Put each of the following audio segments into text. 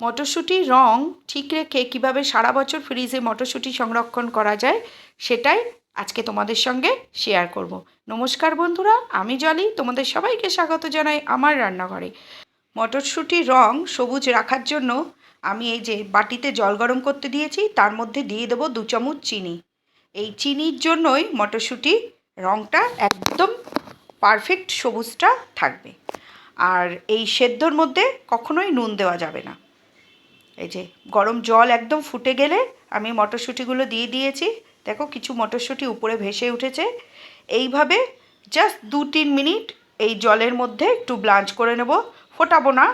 মটরশুঁটির রং ঠিক রেখে কীভাবে সারা বছর ফ্রিজে মটরশুঁটি সংরক্ষণ করা যায় সেটাই আজকে তোমাদের সঙ্গে শেয়ার করব। নমস্কার বন্ধুরা, আমি জলি, তোমাদের সবাইকে স্বাগত জানাই আমার রান্নাঘরে। মটরশুঁটির রং সবুজ রাখার জন্য আমি এই যে বাটিতে জল গরম করতে দিয়েছি, তার মধ্যে দিয়ে দেবো দু চামচ চিনি। এই চিনির জন্যই মটরশুঁটি রংটা একদম পারফেক্ট সবুজটা থাকবে। আর এই সেদ্ধর মধ্যে কখনোই নুন দেওয়া যাবে না। এই যে গরম জল একদম ফুটে গেলে আমি মটরশুঁটিগুলো দিয়ে দিয়েছি। দেখো কিছু মটরশুঁটি উপরে ভেসে উঠেছে। এইভাবে জাস্ট দু তিন মিনিট এই জলের মধ্যে একটু ব্লাঞ্চ করে নেব। ফোটাবো না।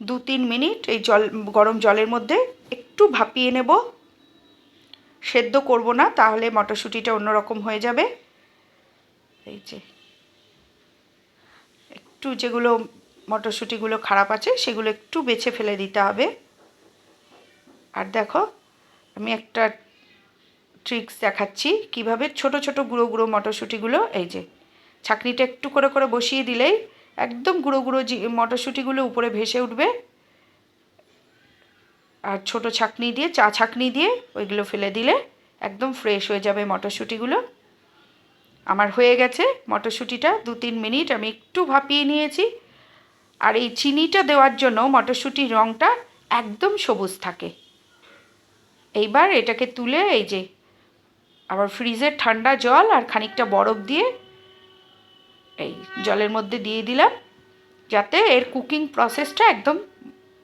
দু তিন মিনিট এই জল, গরম জলের মধ্যে একটু ভাপিয়ে নেব। সেদ্ধ করব না, তাহলে মটরশুঁটিটা অন্যরকম হয়ে যাবে। এই যে একটু যেগুলো মটরশুঁটিগুলো খারাপ আছে, সেগুলো একটু বেছে ফেলে দিতে হবে। আর দেখো, আমি একটা ট্রিক্স দেখাচ্ছি কীভাবে ছোট ছোট গুঁড়ো গুঁড়ো মটরশুঁটিগুলো, এই যে, ছাকনিটা একটু করে করে বসিয়ে দিলেই একদম গুঁড়ো গুঁড়ো মটরশুঁটিগুলো উপরে ভেসে উঠবে। আর ছোট ছাকনি দিয়ে, চা ছাকনি দিয়ে ওইগুলো ফেলে দিলে একদম ফ্রেশ হয়ে যাবে মটরশুঁটিগুলো। আমার হয়ে গেছে মটরশুঁটিটা দু তিন মিনিট, আমি একটু ভাপিয়ে নিয়েছি। আর এই চিনিটা দেওয়ার জন্য মটরশুঁটির রঙটা একদম সবুজ থাকে। এইবার এটাকে তুলে এই যে আবার ফ্রিজের ঠান্ডা জল আর খানিকটা বরফ দিয়ে এই জলের মধ্যে দিয়ে দিলাম, যাতে এর কুকিং প্রসেসটা একদম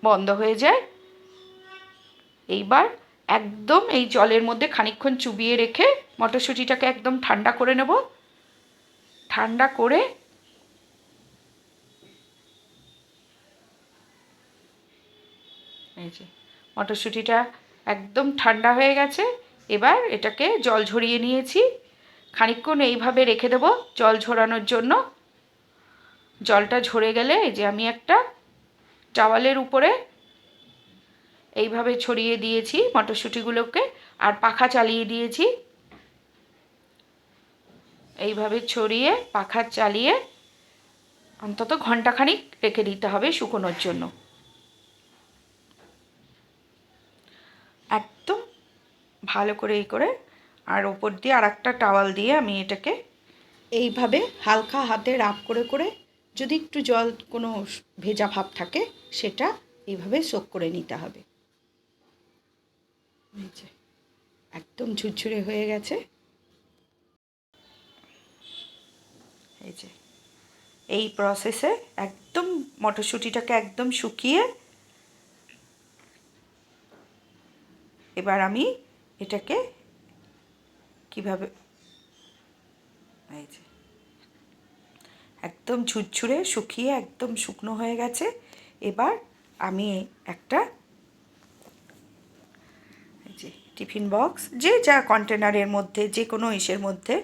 বন্ধ হয়ে যায়। এইবার একদম এই জলের মধ্যে খানিকক্ষণ চুবিয়ে রেখে মটরশুঁটিটাকে একদম ঠান্ডা করে নেব। ঠান্ডা করে এই যে মটরশুঁটিটা একদম ঠান্ডা হয়ে গেছে। এবার এটাকে জল ঝরিয়ে নিয়েছি। খানিকক্ষণ এইভাবে রেখে দেব জল ঝরানোর জন্য। জলটা ঝরে গেলে এই যে আমি একটা টাওয়ালের উপরে এইভাবে ছড়িয়ে দিয়েছি মটরশুঁটিগুলোকে, আর পাখা চালিয়ে দিয়েছি। এইভাবে ছড়িয়ে, পাখা চালিয়ে অন্তত ঘন্টাখানিক রেখে দিতে হবে শুকোনোর জন্য। একদম ভালো করে এই করে আর ওপর দিয়ে আর একটা টাওয়াল দিয়ে আমি এটাকে এইভাবে হালকা হাতে রাপ করে করে যদি একটু জল কোনো ভেজা ভাব থাকে, সেটা এইভাবে সোক করে নিতে হবে। একদম ঝুরঝুরে হয়ে গেছে। এই যে, এই প্রসেসে একদম মটরশুঁটিটাকে একদম শুকিয়ে এবার আমি এটাকে কীভাবে, এই যে, একদম ঝুরঝুরে শুকিয়ে একদম শুকনো হয়ে গেছে। এবার আমি একটা যে, টিফিন বক্স, যে যা কন্টেনারের মধ্যে, যে কোনো ইসের মধ্যে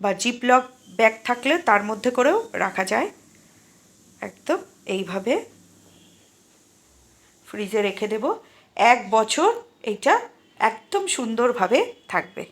বা জিপলক ব্যাগ থাকলে তার মধ্যে করেও রাখা যায়। একদম এইভাবে ফ্রিজে রেখে দেব। এক বছর এইটা একদম সুন্দরভাবে থাকবে।